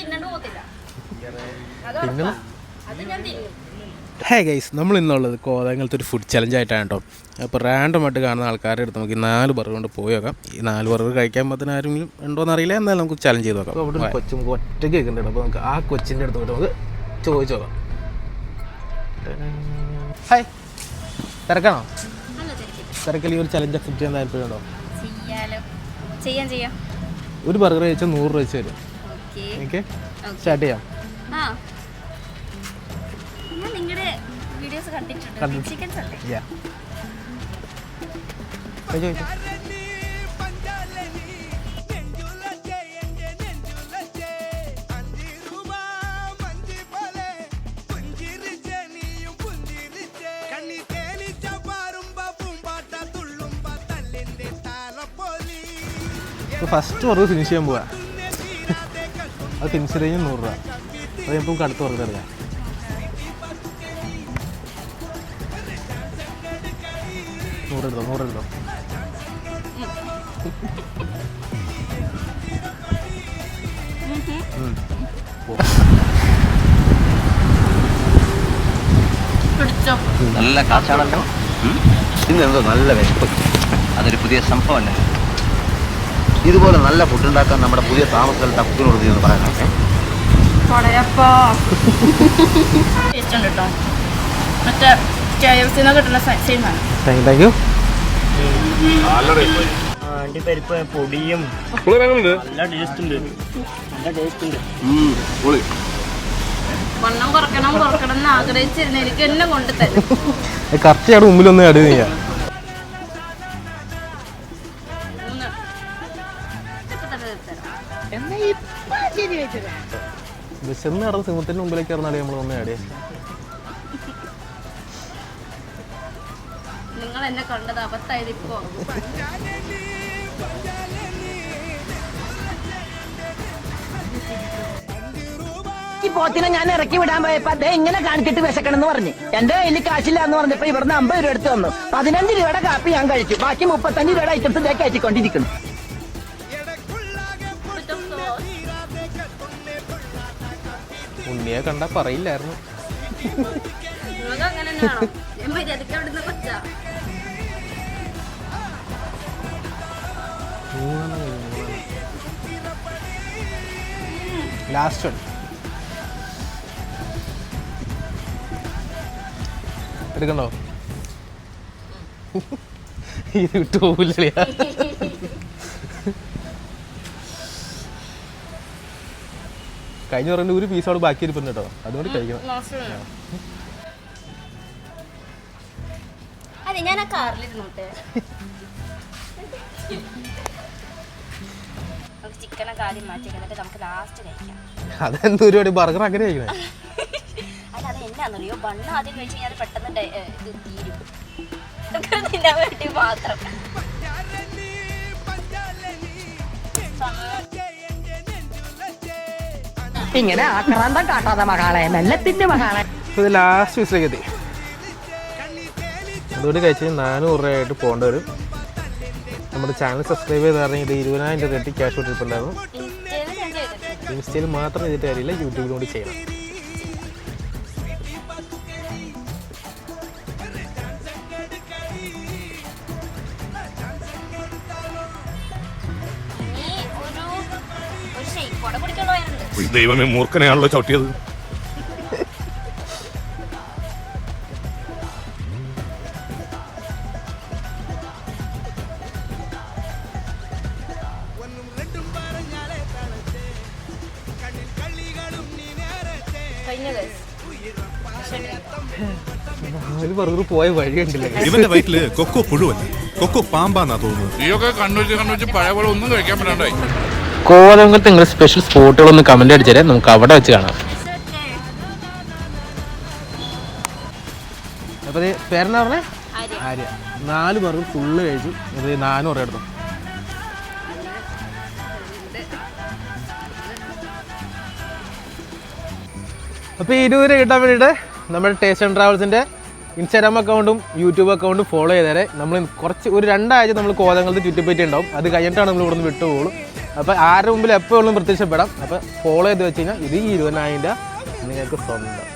തിന്നണ്ട് പോകത്തില്ല. അത് തിന്നണം? ഉറപ്പാ. അത് ഞാൻ തിന്നും. ഹേ ഗൈസ് നമ്മൾ ഇന്നുള്ളത് കോതങ്ങലത്തെ ഒരു ഫുഡ് ചലഞ്ച് ആയിട്ടാണ് കേട്ടോ. അപ്പോൾ റാൻഡമായിട്ട് കാണുന്ന ആൾക്കാരുടെ അടുത്ത് നമുക്ക് ഈ നാല് ബർഗർ കൊണ്ട് പോയി നോക്കാം. ഈ നാല് ബർഗർ കഴിക്കാൻ പറ്റുന്ന ആരെങ്കിലും ഉണ്ടോയെന്ന് അറിയില്ല എന്നാലും നമുക്ക് ചലഞ്ച് ചെയ്ത് നോക്കാം. അവിടെ കൊച്ചു നമുക്ക് ഒറ്റയ്ക്ക് കേൾക്കുന്നുണ്ട് അപ്പോൾ നമുക്ക് ആ കൊച്ചിന്റെ അടുത്ത് പോയിട്ട് നമുക്ക് ചോദിച്ചു നോക്കാം. ഹായ് തിരക്കാണോ? അല്ല തിരക്കില്ല തിരക്കിൽ ഈ ഒരു ചലഞ്ച് അക്സെപ്റ്റ് ചെയ്യാൻ താല്പര്യമുണ്ടോ? ചെയ്യാം ചെയ്യാം. ഒരു ബർഗർ കഴിച്ചാൽ നൂറ് രൂപ വെച്ച് തരും. ഓക്കെ. സ്റ്റാർട്ട് ചെയ്യാം. ആ. ഞാൻ നിങ്ങളുടെ വീഡിയോസ് കണ്ടിട്ടുണ്ട്. കണ്ടു. ചിക്കൻസ് അല്ലേ? യാ കഴിച്ചോ കഴിച്ചോ ഫസ്റ്റ് ബർഗർ ഫിനിഷ് ചെയ്യാൻ പോവാ. അത് ഫിനിഷ് കഴിഞ്ഞാൽ നൂറ് രൂപ. അത് ഞാൻ നമുക്ക് അടുത്ത ബർഗർ എടുക്കാം നൂറെടുത്തോ നൂറെടുത്തോ. നല്ല കാച്ചാണല്ലോ. ഇന്ന് എന്തോ നല്ല വിശപ്പ്. അതൊരു പുതിയ സംഭവമല്ലേ ഇതുപോലെ നല്ല ഫുഡ് ഉണ്ടാക്കാൻ നമ്മുടെ പുതിയ താമസ സ്ഥലത്ത് കുക്കിനോട് എന്ന് പറയാം കൊടയപ്പോ ടേസ്റ്റ് ഉണ്ട് കേട്ടോ മറ്റേ കെ എഫ് കിട്ടുന്ന സെയിം ആണ്. താങ്ക് താങ്ക് യു അണ്ടിപ്പരിപ്പ് പൊടിയും. നല്ല ടേസ്റ്റ് ഉണ്ട്. നല്ല ടേസ്റ്റ് ഉണ്ട്. വണ്ണം കുറക്കണം കുറക്കണം എന്ന് ആഗ്രഹിച്ചിരുന്ന. എനിക്ക് എന്നെ കൊണ്ട് തരും കറക്റ്റ് അവിടെ ചെയ്യാം വിശന്ന് നടന്ന് സിംഹത്തിന്റെ മുമ്പിലേക്ക് ഇറന്നാടി നമ്മൾ ഒന്ന് അടിയേ നിങ്ങൾ എന്നെ കണ്ടത് അബദ്ധമായത് ഇപ്പോ. ഈ പോത്തിനെ ഞാൻ ഇറക്കി വിടാൻ പോയപ്പോ അതേ ഇങ്ങനെ കാണിച്ചിട്ട് വിശക്കണെന്ന് പറഞ്ഞു. എന്റെ കയ്യിൽ കാശില്ല എന്ന് പറഞ്ഞപ്പോ ഇവിടുന്ന് അമ്പത് രൂപ എടുത്ത് വന്നു പതിനഞ്ച് രൂപയുടെ കാപ്പി ഞാൻ കഴിച്ചു. ബാക്കി മുപ്പത്തഞ്ച് രൂപയുടെ ഐറ്റംസ് ഇതേ കയറ്റിക്കൊണ്ടിരിക്കുന്നു. ഉണ്ണിയെ കണ്ട പറയില്ലായിരുന്നു. ലാസ്റ്റ് എടുക്കണ്ടോ ഇത് വിട്ടു പോകില്ല കഴിഞ്ഞ പറഞ്ഞ ഒരു പീസ് അവിടെ ബാക്കി ഇരിപ്പുണ്ട് കേട്ടോ. അതുകൊണ്ട് കഴിക്കണം. അതെ ഞാൻ ആ കാറിലിരുന്നോട്ടെ നമുക്ക് ചിക്കനൊക്കെ ആദ്യം മാറ്റി എന്നിട്ട് നമുക്ക് ലാസ്റ്റ് കഴിക്കാം. ബർഗർ അങ്ങനെ കഴിക്കണേ? അല്ല അത് എന്നാന്നറിയോ ബണ്ണ് ആദ്യം കഴിച്ച് കഴിഞ്ഞാൽ പെട്ടെന്ന് ഇത് തീരും. വേണ്ടി മാത്രം. ഇങ്ങനെ ആക്രാന്തം കാട്ടാത്ത മകളെ മെല്ലത്തിന്റെ മകളെ അപ്പോൾ ഇത് ലാസ്റ്റ് പീസിലേക്ക് എത്തി അതുകൊണ്ട് കഴിച്ച് നാനൂറ് രൂപയായിട്ട് പോകേണ്ടി വരും. നമ്മുടെ ചാനൽ സബ്സ്ക്രൈബ് ചെയ്ത് കാരണം ഇത് ഇരുപതിനായിരം രൂപ കെട്ടി ക്യാഷ് കൊടുത്തിട്ടുണ്ടായിരുന്നു. ഇൻസ്റ്റയിൽ മാത്രം ചെയ്തിട്ട് കാര്യമില്ല യൂട്യൂബിലും കൂടി ചെയ്യണം. കൂടെ വയറുണ്ട് ദൈവമേ മൂർഖനെയാണല്ലോ ചവിട്ടിയത്. ഒരു ബർഗർ പോയ വഴി കണ്ടില്ല? ഇവന്റെ വയറ്റിൽ കൊക്കോ പുഴുവല്ലേ? കൊക്കോ പാമ്പാന്നാ തോന്നുന്നത്. കണ്ണുവെച്ച് കണ്ണുവെച്ച് പഴയ പോലെ ഒന്നും കഴിക്കാൻ പറ്റാണ്ടായി. കോതങ്കത്ത് നിങ്ങൾ സ്പെഷ്യൽ സ്പോട്ടുകളൊന്ന് കമന്റ് അടിച്ചാലേ നമുക്ക് അവിടെ വെച്ച് കാണാം. അപ്പോൾ പേരെന്താ പറഞ്ഞേ? ആര്യ. ആര്യ. നാല് പേർക്ക് ഫുള്ള് കഴിച്ചു. ഇത് നാനൂറ് എടുത്തു. അപ്പോൾ ഈ ഇരുപത് രൂപ കിട്ടാൻ വേണ്ടിയിട്ട് നമ്മുടെ ടേസ്റ്റ് ആൻഡ് ട്രാവൽസിന്റെ ഇൻസ്റ്റാഗ്രാം അക്കൗണ്ടും യൂട്യൂബ് അക്കൗണ്ടും ഫോളോ ചെയ്തേരെ നമ്മൾ കുറച്ച് ഒരു രണ്ടാഴ്ച നമ്മൾ കോതങ്ങളുടെ ചുറ്റിപ്പറ്റി ഉണ്ടാവും. അത് കഴിഞ്ഞിട്ടാണ് നമ്മൾ ഇവിടുന്ന് വിട്ടുപോകുള്ളൂ അപ്പോൾ ആരുടെ മുമ്പിൽ എപ്പോഴും പ്രത്യക്ഷപ്പെടാം. അപ്പോൾ ഫോളോ ചെയ്ത് വെച്ച് കഴിഞ്ഞാൽ ഇത് ഇരുപതിനായിരം രൂപ നിങ്ങൾക്ക് സ്വന്തം.